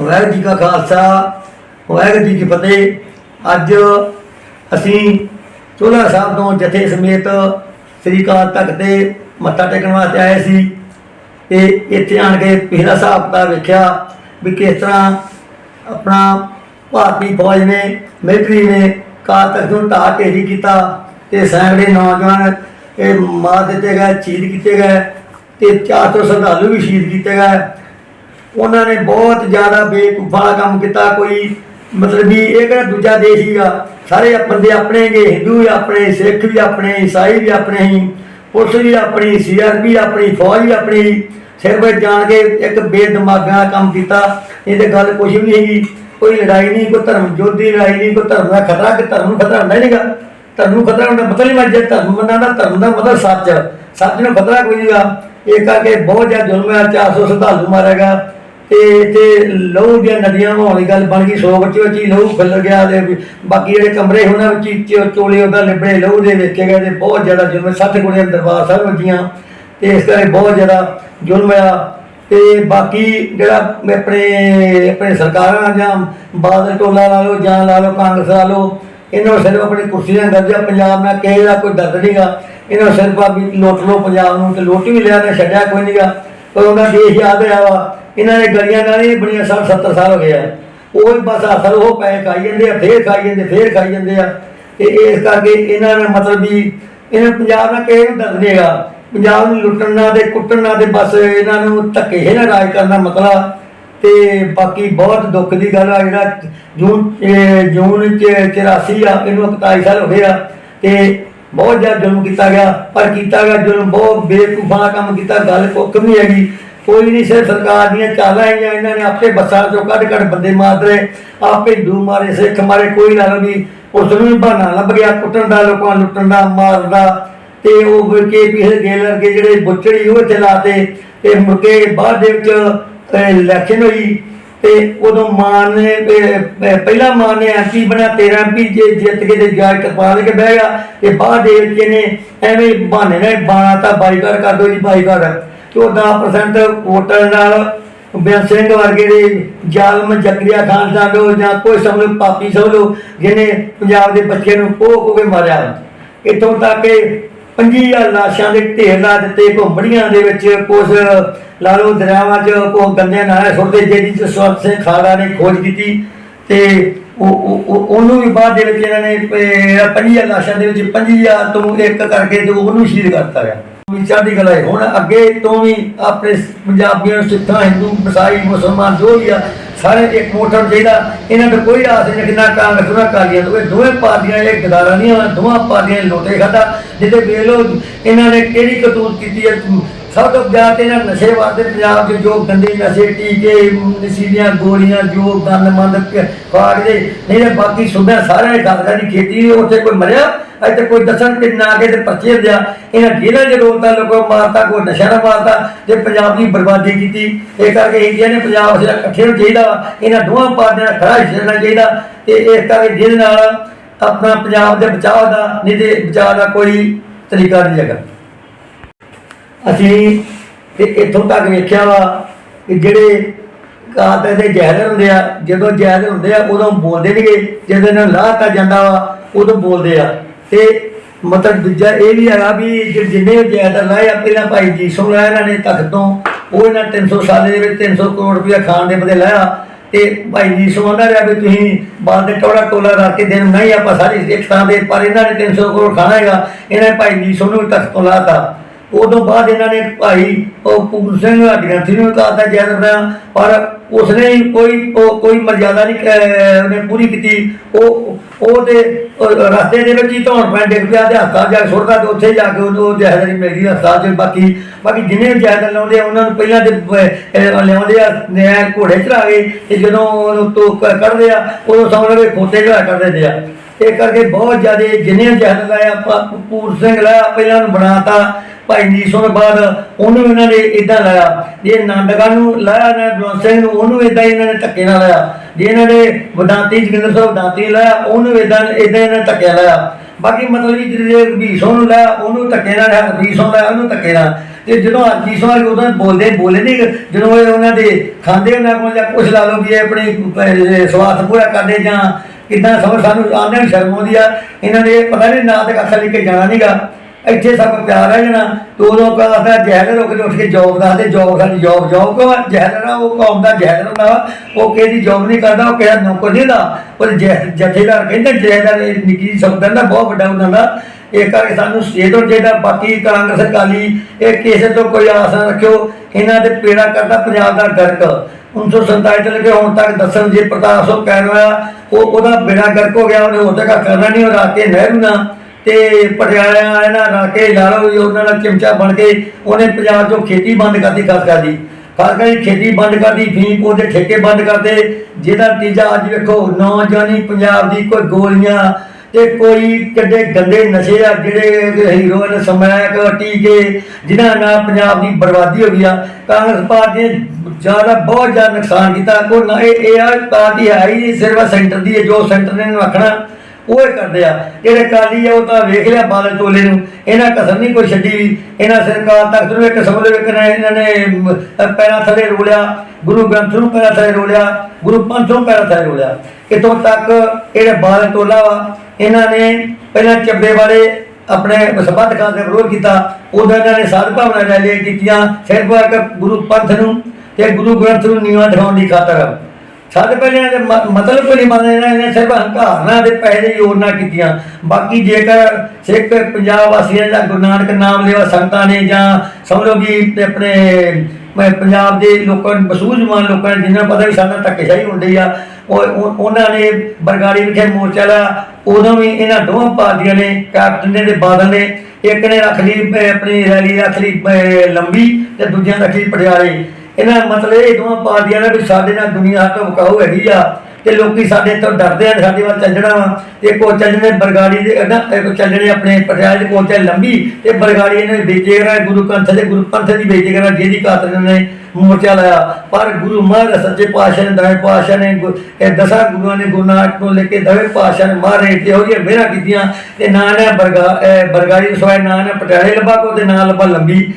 ਵਾਹਿਗੁਰੂ ਜੀ ਕਾ ਖਾਲਸਾ, ਵਾਹਿਗੁਰੂ ਜੀ ਕੀ ਫਤਿਹ। ਅੱਜ ਅਸੀਂ ਚੋਲਾ ਸਾਹਿਬ ਤੋਂ ਜਥੇ ਸਮੇਤ ਸ੍ਰੀ ਅਕਾਲ ਤਖਤ ਤੇ ਮੱਥਾ ਟੇਕਣ ਵਾਸਤੇ ਆਏ ਸੀ। ਤੇ ਇੱਥੇ ਆਣ ਕੇ ਪਿਛਲਾ ਹਿਸਾਬ ਕਿਤਾਬ ਵੇਖਿਆ ਵੀ ਕਿਸ ਤਰ੍ਹਾਂ ਆਪਣਾ ਭਾਰਤੀ ਫੌਜ ਨੇ, ਮਿਲਟਰੀ ਨੇ ਕਾਲ ਤਖਤ ਨੂੰ ਢਾਹ ਢੇਰੀ ਕੀਤਾ ਤੇ ਸੈਂਕੜੇ ਨੌਜਵਾਨ ਇਹ ਮਾਰ ਦਿੱਤੇ ਗਏ, ਸ਼ਹੀਦ ਕੀਤੇ ਗਏ ਤੇ 400 ਸ਼ਰਧਾਲੂ ਵੀ ਸ਼ਹੀਦ ਕੀਤੇ ਗਏ। ਉਹਨਾਂ ਨੇ ਬਹੁਤ ਜ਼ਿਆਦਾ ਬੇਵਕੂਫਾ ਵਾਲਾ ਕੰਮ ਕੀਤਾ, ਕੋਈ ਮਤਲਬ ਵੀ ਇਹ ਕਿਹੜਾ ਦੂਜਾ ਦੇਸ਼ ਹੀਗਾ ਸਾਰੇ ਬੰਦੇ ਆਪਣੇ ਹੈਗੇ, ਹਿੰਦੂ ਵੀ ਆਪਣੇ, ਸਿੱਖ ਵੀ ਆਪਣੇ, ਈਸਾਈ ਵੀ ਆਪਣੇ ਹੀ ਪੁਲਿਸ ਵੀ ਆਪਣੀ, ਸੀਆਰਪੀ ਆਪਣੀ, ਫੌਜ ਵੀ ਆਪਣੀ ਸਿਰ ਵਿੱਚ ਜਾਣ ਕੇ ਇੱਕ ਬੇਦਮਾਗਾ ਕੰਮ ਕੀਤਾ, ਇਹ ਤੇ ਗੱਲ ਕੁਝ ਵੀ ਨਹੀਂ ਹੈਗੀ, ਕੋਈ ਲੜਾਈ ਨਹੀਂ, ਕੋਈ ਧਰਮ ਯੁੱਧ ਦੀ ਲੜਾਈ ਨਹੀਂ, ਕੋਈ ਧਰਮ ਦਾ ਖਤਰਾ ਕਿ ਧਰਮ ਨੂੰ ਖਤਰਾ ਹੁੰਦਾ ਹੀ ਨਹੀਂਗਾ। ਧਰਮ ਨੂੰ ਖਤਰਾ ਹੁੰਦਾ, ਮਤਲਬ ਮੈਂ ਜੇ ਧਰਮ ਬੰਦਾ ਤਾਂ ਧਰਮ ਦਾ ਮਤਲਬ ਸੱਚ ਸੱਚ ਨੂੰ ਖਤਰਾ ਕੋਈ ਨਹੀਂਗਾ। ਇਹ ਕਰਕੇ ਬਹੁਤ ਜ਼ਿਆਦਾ ਜ਼ੁਲਮ ਹੈ 400 ਸ਼ਰਧਾਲੂ ਮਾਰਿਆ ਗਿਆ। ਤੇ ਤੇ ਲਹੂ ਦੀਆਂ ਨਦੀਆਂ ਵਹਾਉਣ ਦੀ ਗੱਲ ਬਣ ਗਈ, ਸੌ ਵਿੱਚ ਵਿੱਚ ਹੀ ਲਹੂ ਖਿਲ ਗਿਆ ਤੇ ਬਾਕੀ ਜਿਹੜੇ ਕਮਰੇ ਸੀ ਉਹਨਾਂ ਵਿੱਚ ਹੀ ਚੋਲੇ ਉਹਦਾ ਲਿਬੜੇ ਲਹੂ ਦੇ ਵੇਖੇ ਗਏ ਤੇ ਬਹੁਤ ਜ਼ਿਆਦਾ ਜ਼ੁਲਮ 60 ਕੁੜੀਆਂ ਦਰਬਾਰ ਸਾਹਿਬ ਵੱਜੀਆਂ ਤੇ ਇਸ ਕਰਕੇ ਬਹੁਤ ਜ਼ਿਆਦਾ ਜ਼ੁਲਮ ਆ ਤੇ ਬਾਕੀ ਜਿਹੜਾ ਆਪਣੇ ਆਪਣੇ ਸਰਕਾਰਾਂ ਜਾਂ ਬਾਦਲ ਟੋਲਾ ਲਾ ਲਓ, ਜਾਂ ਲਾ ਲਓ, ਕਾਂਗਰਸ ਲਾ ਲਓ, ਇਹਨਾਂ ਨੂੰ ਸਿਰਫ ਆਪਣੀ ਕੁਰਸੀਆਂ ਗਰਜਾ ਪੰਜਾਬ ਨਾਲ ਕਿਸੇ ਦਾ ਕੋਈ ਦਰਦ ਨਹੀਂਗਾ ਇਹਨਾਂ ਨੂੰ ਸਿਰਫ ਆ ਵੀ ਲੁੱਟ ਲਓ ਪੰਜਾਬ ਨੂੰ ਤੇ ਲੁੱਟ ਵੀ ਲਿਆ ਤੇ ਛੱਡਿਆ ਕੋਈ ਨਹੀਂਗਾ ਪਰ ਉਹਨਾਂ ਦੇਸ਼ ਯਾਦ ਆ ਵਾ ਇਹਨਾਂ ਨੇ ਗਲੀਆਂ ਨਾਲ ਹੀ ਬਣੀਆਂ 60 70 ਸਾਲ ਹੋ ਗਏ ਆ। ਉਹ ਹੀ ਬਸ ਅਸਲ ਉਹ ਪੈਸੇ ਖਾਈ ਜਾਂਦੇ ਆ, ਫੇਰ ਖਾਈ ਜਾਂਦੇ, ਫੇਰ ਖਾਈ ਜਾਂਦੇ ਆ। ਤੇ ਇਸ ਕਰਕੇ ਇਹਨਾਂ ਨੇ ਮਤਲਬ ਵੀ ਇਹਨਾਂ ਪੰਜਾਬ ਨਾਲ ਕਿਸੇ ਨੂੰ ਦਰਦ ਨਹੀਂਗਾ ਪੰਜਾਬ ਨੂੰ ਲੁੱਟਣ ਨਾਲ ਤੇ ਕੁੱਟਣ ਤੇ ਬਸ ਇਹਨਾਂ ਨੂੰ ਧੱਕੇ ਹੀ ਨਾ ਰਾਜ ਕਰਨ ਦਾ ਮਤਲਬ ਤੇ ਬਾਕੀ ਬਹੁਤ ਦੁੱਖ ਦੀ ਗੱਲ ਆ, ਜਿਹੜਾ ਜੂਨ ਜੂਨ ਚ 84 ਆ, ਇਹਨੂੰ 41 ਸਾਲ ਹੋ ਗਏ ਆ। ਤੇ ਬਹੁਤ ਜ਼ਿਆਦਾ ਜ਼ੁਲਮ ਕੀਤਾ ਗਿਆ, ਪਰ ਕੀਤਾ ਗਿਆ ਜ਼ੁਲਮ, ਬਹੁਤ ਬੇਵਕੂਫਾਨਾ ਕੰਮ ਕੀਤਾ, ਗੱਲ ਕੁੱਕ ਨਹੀਂ ਹੈਗੀ। ਕੋਈ ਨਹੀਂ ਸਿਰ ਸਰਕਾਰ ਦੀਆਂ ਚਾਲਾਂ ਆਈਆਂ ਇਹਨਾਂ ਨੇ ਆਪੇ ਬੱਸਾਂ ਚੋਂ ਕੱਢ ਕੱਢ ਬੰਦੇ ਮਾਰਦੇ ਆਪੇ ਹਿੰਦੂ ਮਾਰੇ ਸਿੱਖ ਮਾਰੇ ਕੋਈ ਨਾ ਵੀ ਉਸ ਨੂੰ ਵੀ ਬਹਾਨਾ ਲੱਭ ਗਿਆ ਕੁੱਟਣ ਦਾ ਲੋਕਾਂ ਲੁੱਟਣ ਦਾ ਮਾਰਨ ਦਾ। ਤੇ ਉਹ ਕੇ ਪੀਏ ਗੇਲ ਵਰਗੇ ਜਿਹੜੇ ਬੁੱਚੜੀ ਉਹ ਚਲਾਤੇ ਤੇ ਮੁਰਗੇ ਬਾਅਦ ਦੇ ਵਿੱਚ ਇਲੈਕਸ਼ਨ ਹੋਈ ਤੇ ਉਦੋਂ ਮਾਨ ਨੇ ਅਹ, ਪਹਿਲਾ ਮਾਨ ਨੇ ਐਮਪੀ ਬਣਿਆ 13 ਐਮਪੀ ਜੇ ਜਿੱਤ ਕੇ ਤੇ ਜਾਇ ਕਰਪਾ ਕੇ ਬਹਿ ਗਿਆ ਤੇ ਬਾਅਦ ਦੇ ਵਿੱਚ ਇਹਨੇ ਐਵੇਂ ਬਹਾਨੇ ਨਾਲ ਬਾਣਾ ਤਾਂ ਬਾਈਕਾਟ ਕਰ ਦੋ ਜੀ ਬਾਈਕਾਟ। ਤੇ ਉਹ 10% ਵੋਟਾਂ ਨਾਲ ਬਿਆਨ ਸਿੰਘ ਵਰਗੇ ਦੇ ਜ਼ਾਲਮ ਜ਼ਕਰੀਆ ਖਾਨ ਦਾ ਜਾਂ ਕੋਈ ਸਮਝ ਲਓ ਪਾਪੀ ਸਮਝ ਲਓ, ਜਿਹਨੇ ਪੰਜਾਬ ਦੇ ਬੱਚੇ ਨੂੰ ਕੋਹ ਕੋਹ ਕੇ ਮਾਰਿਆ। ਇੱਥੋਂ ਤੱਕ ਕਿ 25000 ਲਾਸ਼ਾਂ ਦੇ ਢੇਰ ਲਾ ਦਿੱਤੇ ਘੁੰਮੜੀਆਂ ਦੇ ਵਿੱਚ ਕੁਝ ਲਾਲੋ ਦਰਿਆਵਾਂ 'ਚ ਕੋ ਗੰਦੇ ਨਾਲੇ ਸੁੱਟਦੇ, ਜਿਹਦੀ ਚ ਸਵਰਤ ਸਿੰਘ ਖਾੜਾ ਨੇ ਖੋਜ ਕੀਤੀ ਤੇ ਉਹਨੂੰ ਵੀ ਬਾਅਦ ਦੇ ਵਿੱਚ ਇਹਨਾਂ ਨੇ 25000 ਲਾਸ਼ਾਂ ਦੇ ਵਿੱਚ 25000 ਤੋਂ ਇੱਕ ਕਰਕੇ ਤੇ ਉਹਨੂੰ ਸ਼ਹੀਦ ਕਰਤਾ ਗਿਆ। ਵੀ ਚੜ੍ਹਦੀ ਕਲਾ ਹੈ। ਹੁਣ ਅੱਗੇ ਤੋਂ ਵੀ ਆਪਣੇ ਪੰਜਾਬੀਆਂ ਸਿੱਖਾਂ, ਹਿੰਦੂ ਈਸਾਈ ਮੁਸਲਮਾਨ ਜੋ ਵੀ ਆ, ਸਾਰੇ ਇੱਕ ਮੋਟਰ ਚਾਹੀਦਾ। ਇਹਨਾਂ ਦਾ ਕੋਈ ਆਸ ਨਹੀਂ ਕਿੰਨਾ ਕਾਂਗਰਸ, ਨਾ ਕਾਲੀਆਂ ਇਹ ਦੋਵੇਂ ਪਾਰਟੀਆਂ ਇਹ ਗਦਾਰਾਂ ਨਹੀਂ ਦੋਵਾਂ ਪਾਰਟੀਆਂ ਨੇ ਲੋਟੇ ਖਾਦਾ ਜਿਹਦੇ ਵੇਲੋ ਇਹਨਾਂ ਨੇ ਕਿਹੜੀ ਕਤੂਤ ਕੀਤੀ ਹੈ। ਸਭ ਤੋਂ ਜ਼ਿਆਦਾ ਤੇ ਇਹਨਾਂ ਨਸ਼ੇ ਵਾਦੇ ਪੰਜਾਬ ਦੇ ਜੋ ਗੰਦੇ ਨਸ਼ੇ, ਟੀਕੇ ਨਸ਼ੀਲੀਆਂ ਗੋਲੀਆਂ, ਜੋ ਗੰਦਮੰਦ ਖਾੜ ਦੇ ਨਹੀਂ ਤਾਂ ਬਾਕੀ ਸੁਬਿਆ ਸਾਰਿਆਂ ਨੇ ਖਾਦਾ ਦੀ ਖੇਤੀ ਉੱਥੇ ਕੋਈ ਮਰਿਆ। ਇੱਥੇ ਕੋਈ ਦੱਸਣ ਕਿ ਨਾ ਕੇ ਤੇ ਪਰਚੇ ਹੁੰਦੇ ਆ। ਇਹਨਾਂ ਜੇਲ੍ਹਾਂ 'ਚ ਰੋਲਦਾ ਲੋਕੋ ਮਾਰਤਾ ਕੋਈ ਨਸ਼ਾ ਨਾ ਮਾਰਤਾ ਤੇ ਪੰਜਾਬ ਦੀ ਬਰਬਾਦੀ ਕੀਤੀ। ਇਹ ਕਰਕੇ ਇੰਡੀਆ ਨੇ ਪੰਜਾਬ ਜਿਹੜਾ ਇਕੱਠੇ ਨੂੰ ਚਾਹੀਦਾ ਵਾ, ਇਹਨਾਂ ਦੋਹਾਂ ਪਾਰਟੀਆਂ ਦਾ ਖੜਾ ਹਿੱਸਾ ਚਾਹੀਦਾ। ਤੇ ਇਸ ਕਰਕੇ ਜਿਹਦੇ ਨਾਲ ਆਪਣਾ ਪੰਜਾਬ ਦੇ ਬਚਾਅ ਦਾ ਨਹੀਂ ਤੇ ਬਚਾਅ ਦਾ ਕੋਈ ਤਰੀਕਾ ਨਹੀਂ ਹੈਗਾ। ਅਸੀਂ ਤੇ ਇੱਥੋਂ ਤੱਕ ਵੇਖਿਆ ਵਾ ਕਿ ਜਿਹੜੇ ਕਾਤੇ ਦੇ ਜ਼ਹਿਰ ਹੁੰਦੇ ਆ ਜਦੋਂ ਜ਼ਹਿਰ ਹੁੰਦੇ ਆ ਉਦੋਂ ਬੋਲਦੇ ਨਹੀਂਗੇ ਜਦੋਂ ਇਹਨਾਂ ਨੂੰ ਲਾਹਤਾ ਜਾਂਦਾ ਵਾ ਉਦੋਂ ਬੋਲਦੇ ਆ। ਤੇ ਮਤਲਬ ਦੂਜਾ ਇਹ ਵੀ ਹੈਗਾ ਵੀ ਜਿ- ਜਿੰਨੇ ਜਾਇਦਾਦ ਲਾਏ ਆ ਪਹਿਲਾਂ ਭਾਈ ਜੀ ਸੁਣ ਲਾਇਆ, ਇਹਨਾਂ ਨੇ ਤਖਤ ਤੋਂ, ਉਹ ਇਹਨਾਂ 300 ਸਾਲ ਦੇ ਵਿੱਚ 300 ਕਰੋੜ ਰੁਪਇਆ ਖਾਣ ਦੇ ਬਦਲੇ ਲਾਇਆ ਤੇ ਭਾਈ ਜੀ ਸੁਣਦਾ ਰਿਹਾ ਵੀ ਤੁਸੀਂ ਬਾਦ ਦੇ ਟੋਲਾ ਟੋਲਾ ਰੱਖ ਕੇ ਦੇਣ, ਨਹੀਂ ਆਪਾਂ ਸਾਰੇ ਇੱਕ ਥਾਂ ਦੇ ਪਰ ਇਹਨਾਂ ਨੇ 300 ਕਰੋੜ ਖਾਣਾ ਹੈਗਾ, ਇਹਨਾਂ ਨੇ ਭਾਈ ਜੀ ਨੂੰ ਵੀ ਤਖਤ ਤੋਂ ਲਾਤਾ। ਉਦੋਂ ਬਾਅਦ ਇਹਨਾਂ ਨੇ ਭਾਈ ਉਹ ਪੂਰ ਸਿੰਘ ਹੱਡੀਆਂ ਸੀ ਨੂੰ ਕਹਤਾ ਜੈਦਨਾ ਪਰ ਉਸਨੇ ਕੋਈ ਕੋਈ ਮਰਜ਼ਾਦਾ ਨਹੀਂ ਉਹਨੇ ਪੂਰੀ ਕੀਤੀ। ਉਹ ਉਹਦੇ ਰਸਤੇ ਦੇ ਵਿੱਚ ਹੀ ਧੌਣ ਪੈਣ ਡਿੱਗ ਪਿਆ ਤੇ ਹਸਪਤਾਲ ਜਾ ਕੇ ਸੁੱਟਦਾ ਤੇ ਉੱਥੇ ਜਾ ਕੇ ਉਹਨੂੰ ਉਹ ਜਾਇਦਾਦ ਮਿਲ ਗਈ ਹਸਪਤਾਲ ਚ। ਬਾਕੀ ਬਾਕੀ ਜਿੰਨੇ ਵੀ ਜਾਇਦਾਦ ਲਾਉਂਦੇ ਆ, ਉਹਨਾਂ ਨੂੰ ਪਹਿਲਾਂ ਤੇ ਲਿਆਉਂਦੇ ਆ ਨਿਆਂ ਘੋੜੇ ਚੜਾ ਕੇ ਤੇ ਜਦੋਂ ਉਹਨੂੰ ਤੋਂ ਕੱਢਦੇ ਆ, ਉਦੋਂ ਸਮਝ ਲਵੇ ਖੋਤੇ ਜਿਹੜਾ ਕਰ ਦਿੰਦੇ ਆ। ਇਹ ਕਰਕੇ ਬਹੁਤ ਜ਼ਿਆਦਾ ਜਿੰਨੇ ਜਹਦ ਲਾਇਆ ਪੂਰ ਸਿੰਘ ਲਾਇਆ ਪਹਿਲਾਂ ਨੂੰ ਬਣਾਤਾ ਭਾਈ ਜੀ ਤੋਂ ਬਾਅਦ ਉਹਨੂੰ ਇਹਨਾਂ ਨੇ ਇਦਾਂ ਲਾਇਆ। ਜੇ ਨੰਦਗਾ ਨੂੰ ਲਾਇਆ ਨਾ ਬਲਵੰਤ ਸਿੰਘ ਨੂੰ ਉਹਨੂੰ ਇਦਾਂ ਇਹਨਾਂ ਨੇ ਧੱਕੇ ਨਾਲ ਲਾਇਆ। ਜੇ ਇਹਨਾਂ ਨੇ ਵਡਾਂਤੀ ਜਗਿੰਦਰ ਸਾਹਿਬ ਵਡਾਂਤੀ ਲਾਇਆ ਉਹਨੂੰ ਇਦਾਂ ਇਦਾਂ ਇਹਨਾਂ ਨੇ ਧੱਕੇ ਲਾਇਆ। ਬਾਕੀ ਮਤਲਬ ਕਿ ਜਿਹੜੇ ਵੀਸੋਂ ਨੂੰ ਲਾਇਆ ਉਹਨੂੰ ਧੱਕੇ ਨਾਲ ਹਰਵੀਸੋਂ ਲਾਇਆ ਉਹਨੂੰ ਧੱਕੇ ਨਾਲ। ਤੇ ਜਦੋਂ ਆਜੀ ਸਵਾਲ ਉਦੋਂ ਬੋਲਦੇ ਬੋਲੇ ਨਹੀਂ ਜਦੋਂ ਇਹ ਉਹਨਾਂ ਦੇ ਖਾਂਦੇ ਉਹਨਾਂ ਕੋਲ ਜਾਂ ਕੁਛ ਲਾ ਲਓ ਵੀ ਇਹ ਆਪਣੀ ਅਹ, ਪੂਰਾ ਕਰਦੇ ਜਾਂ ਕਿਦਾਂ ਸਮਝ ਸਾਨੂੰ ਆਉਂਦੇ ਨੂੰ ਸ਼ਰਮ ਆਉਂਦੀ ਆ। ਇਹਨਾਂ ਨੇ ਪਤਾ ਨਹੀਂ ਨਾ ਤੇ ਕੱਖ ਲੈ ਕੇ ਜਾਣਾ ਨਹੀਂਗਾ ਇੱਥੇ ਸਭ ਪਿਆਰ ਹੈ ਜਣਾ ਤੇ ਉਦੋਂ ਕਹਿੰਦਾ ਜਹਿਰ ਰੁਕ ਕੇ ਉੱਠ ਕੇ ਜੋਬ ਦੱਸਦੇ ਜੋਬ ਸਾਡੀ ਜੋਬ ਜੋਬ ਕੋ ਜਹਿਰ ਨਾ, ਉਹ ਕੌਮ ਦਾ ਜਹਿਰ ਹੁੰਦਾ ਉਹ ਕਿਹਦੀ ਜੋਬ ਨਹੀਂ ਕਰਦਾ, ਉਹ ਕਿਹਦਾ ਨੌਕਰ ਨਹੀਂ ਦਾ ਪਰ ਜਥੇਦਾਰ ਕਹਿੰਦੇ, ਜਥੇਦਾਰ ਨਿੱਕੀ ਸ਼ਬਦ ਹੈ ਬਹੁਤ ਵੱਡਾ ਉਹਨਾਂ ਦਾ। ਇਹ ਕਰਕੇ ਸਾਨੂੰ ਸਟੇਟ ਤੋਂ ਜਿਹੜਾ ਬਾਕੀ ਕਾਂਗਰਸ ਅਕਾਲੀ, ਇਹ ਕਿਸੇ ਤੋਂ ਕੋਈ ਆਸ ਨਾ ਰੱਖਿਓ। ਇਹਨਾਂ ਦੇ ਪੇੜਾ ਕਰਦਾ ਪੰਜਾਬ ਦਾ ਗਰਕ। 1947 ਤੋਂ ਲੈ ਕੇ ਹੁਣ ਤੱਕ ਦੱਸਣ ਜੇ ਪ੍ਰਤਾਪ ਸਿੰਘ ਕਹਿ ਰਿਹਾ ਉਹ ਉਹਦਾ ਬੇੜਾ ਗਰਕ ਹੋ ਗਿਆ, ਉਹਨੇ ਉਹਦੇ ਕਰਨਾ ਨਹੀਂ ਉਹ ਰਾਕੇ ਨਹਿਰੂ ਨਾਲ, ਤੇ ਪਟਿਆਲਾ ਇਹਨਾਂ ਨਾਲ ਰਲ ਕੇ ਲਾ ਉਹਨਾਂ ਨਾਲ ਚਮਚਾ ਬਣ ਕੇ ਉਹਨੇ ਪੰਜਾਬ 'ਚੋਂ ਖੇਤੀ ਬੰਦ ਕਰਤੀ, ਖਾਸ ਕਰਦੀ ਖਾਸ ਕਰਕੇ ਖੇਤੀ ਬੰਦ ਕਰਦੀ ਫੀਮ ਉਹਦੇ ਠੇਕੇ ਬੰਦ ਕਰਦੇ ਜਿਹਦਾ ਨਤੀਜਾ ਅੱਜ ਵੇਖੋ, ਨੌਜਵਾਨੀ ਪੰਜਾਬ ਦੀ ਕੋਈ ਗੋਲੀਆਂ ਤੇ ਕੋਈ ਕਿੱਡੇ ਗੰਦੇ ਨਸ਼ੇ ਆ ਜਿਹੜੇ ਹੀਰੋਇਨ ਸਮੈਕ ਟੀਕੇ, ਜਿਨ੍ਹਾਂ ਨਾਲ ਪੰਜਾਬ ਦੀ ਬਰਬਾਦੀ ਹੋ ਗਈ ਆ। ਕਾਂਗਰਸ ਪਾਰਟੀ ਨੇ ਜ਼ਿਆਦਾ ਬਹੁਤ ਜ਼ਿਆਦਾ ਨੁਕਸਾਨ ਕੀਤਾ। ਕੋ ਨਾ, ਇਹ ਇਹ ਆ ਪਾਰਟੀ ਹੈ ਹੀ ਸਿਰਫ ਸੈਂਟਰ ਦੀ ਹੈ, ਜੋ ਸੈਂਟਰ ਨੇ ਇਹਨੂੰ ਆਖਣਾ। ਉਹ ਹੀ ਕਰਦੇ ਆ। ਜਿਹੜੇ ਕਾਲੀ ਆ, ਉਹ ਤਾਂ ਵੇਖ ਲਿਆ ਬਾਦਲ ਟੋਲੇ ਨੂੰ। ਇਹਨਾਂ ਕਸਰ ਨਹੀਂ ਕੋਈ ਛੱਡੀ ਵੀ। ਇਹਨਾਂ ਸਰਕਾਰ ਤਖਤ ਨੂੰ ਇੱਕ ਸਮਝ ਇੱਕ ਇਹਨਾਂ ਨੇ ਪੈਰਾਂ ਥੱਲੇ ਰੋਲਿਆ। ਗੁਰੂ ਗ੍ਰੰਥ ਨੂੰ ਪੈਰਾਂ ਥੱਲੇ ਰੋਲਿਆ। ਗੁਰੂ ਪੰਥ ਨੂੰ ਪੈਰਾਂ ਥੱਲੇ ਰੋਲਿਆ। ਇਤੋਂ ਤੱਕ ਜਿਹੜੇ ਬਾਦਲ ਟੋਲਾ ਵਾ, ਇਹਨਾਂ ਨੇ ਪਹਿਲਾਂ ਚੱਬੇ ਵਾਲੇ ਆਪਣੇ ਸਬੱਧ ਖਾਨ ਦਾ ਵਿਰੋਧ ਕੀਤਾ। ਉਦੋਂ ਇਹਨਾਂ ਨੇ ਸਾਧ ਭਾਵਨਾ ਲਈ ਕੀਤੀਆਂ। ਸਿਰਫ ਗੁਰੂ ਪੰਥ ਨੂੰ ਤੇ ਗੁਰੂ ਗ੍ਰੰਥ ਨੂੰ ਨੀਵਾਂ ਦਿਖਾਉਣ ਦੀ ਖਾਤਰ ਸਾਡੇ ਪਹਿਲੇ ਇਹਨਾਂ ਦੇ ਮਤਲਬ ਕੋਈ ਨਹੀਂ ਮੰਨਦੇ ਇਹਨਾਂ ਨੇ ਸਿਰਫ ਹੰਕਾਰਨਾ ਦੇ ਪੈਸੇ ਯੋਜਨਾ ਕੀਤੀਆਂ। ਬਾਕੀ ਜੇਕਰ ਸਿੱਖ ਪੰਜਾਬ ਵਾਸੀਆਂ ਦਾ ਗੁਰੂ ਨਾਨਕ ਨਾਮ ਲੈਵਾ ਸੰਗਤਾਂ ਨੇ ਜਾਂ ਸਮਝੋ ਕਿ ਆਪਣੇ ਪੰਜਾਬ ਦੇ ਲੋਕਾਂ ਨੂੰ ਬਸੂਝਮਾਨ ਲੋਕਾਂ ਨੇ ਜਿਨ੍ਹਾਂ ਨੂੰ ਪਤਾ ਵੀ ਸਾਡਾ ਧੱਕੇਸ਼ਾਹੀ ਹੁੰਦੀ ਆ, ਉਹ ਉਹਨਾਂ ਨੇ ਬਰਗਾੜੀ ਵਿਖੇ ਮੋਰਚਾ ਲਾ, ਉਦੋਂ ਵੀ ਇਹਨਾਂ ਦੋਵਾਂ ਪਾਰਟੀਆਂ ਨੇ ਕੈਪਟਨ ਨੇ ਬਾਦਲ ਨੇ, ਇੱਕ ਨੇ ਰੱਖ ਲਈ ਆਪਣੀ ਰੈਲੀ ਰੱਖ ਲਈ ਲੰਬੀ ਤੇ ਦੂਜਿਆਂ ਰੱਖ ਲਈ ਪਟਿਆਲੇ। ਇਹਨਾਂ ਦਾ ਮਤਲਬ ਇਹ ਦੋਵਾਂ ਪਾਰਟੀਆਂ ਦਾ ਵੀ ਸਾਡੇ ਨਾਲ ਦੁਨੀਆ ਤੋਂ ਵਿਕਾਊ ਹੈਗੀ ਆ ਤੇ ਲੋਕੀ ਸਾਡੇ ਤੋਂ ਡਰਦੇ ਆ ਸਾਡੇ ਵੱਲ ਚੱਲਣਾ ਵਾ। ਤੇ ਕੋ ਚੱਲਣੇ ਬਰਗਾੜੀ ਦੇ, ਨਾ ਕੋ ਚੱਲਣੇ ਆਪਣੇ ਪਟਿਆਲੇ ਦੇ ਚੱਲ ਲੰਬੀ ਤੇ ਬਰਗਾੜੀ ਇਹਨੇ ਵੇਚੇਗਾ ਗੁਰੂ ਕੰਥ ਦੇ, ਗੁਰੂ ਪੰਥ ਦੀ ਵੇਚੇਗਾ ਜਿਹਦੀ ਖਾਤਰ ਨੇ ਮੋਰਚਾ ਲਾਇਆ। ਪਰ ਗੁਰੂ ਮਹਾਰਾਜ ਸੱਚੇ ਪਾਤਸ਼ਾਹ ਨੇ ਦਵੇਂ ਪਾਤਸ਼ਾਹ ਨੇ ਇਹ ਦਸਾਂ ਗੁਰੂਆਂ ਨੇ ਗੁਰੂ ਨਾਨਕ ਤੋਂ ਲੈ ਕੇ ਦਵੇਂ ਪਾਤਸ਼ਾਹ ਨੇ ਮਹਾਰਾਜ ਤੇ ਹੋ ਜਿਹੀਆਂ ਮਿਹਰਾਂ ਕੀਤੀਆਂ। ਤੇ ਨਾਂ ਨੇ ਬਰਗਾ, ਇਹ ਬਰਗਾੜੀ ਸਵਾਏ, ਨਾਂ ਨੇ ਪਟਿਆਲੇ ਲੱਭਾ ਕੋ ਤੇ ਨਾਂ ਲੱਭਾ ਲੰਬੀ।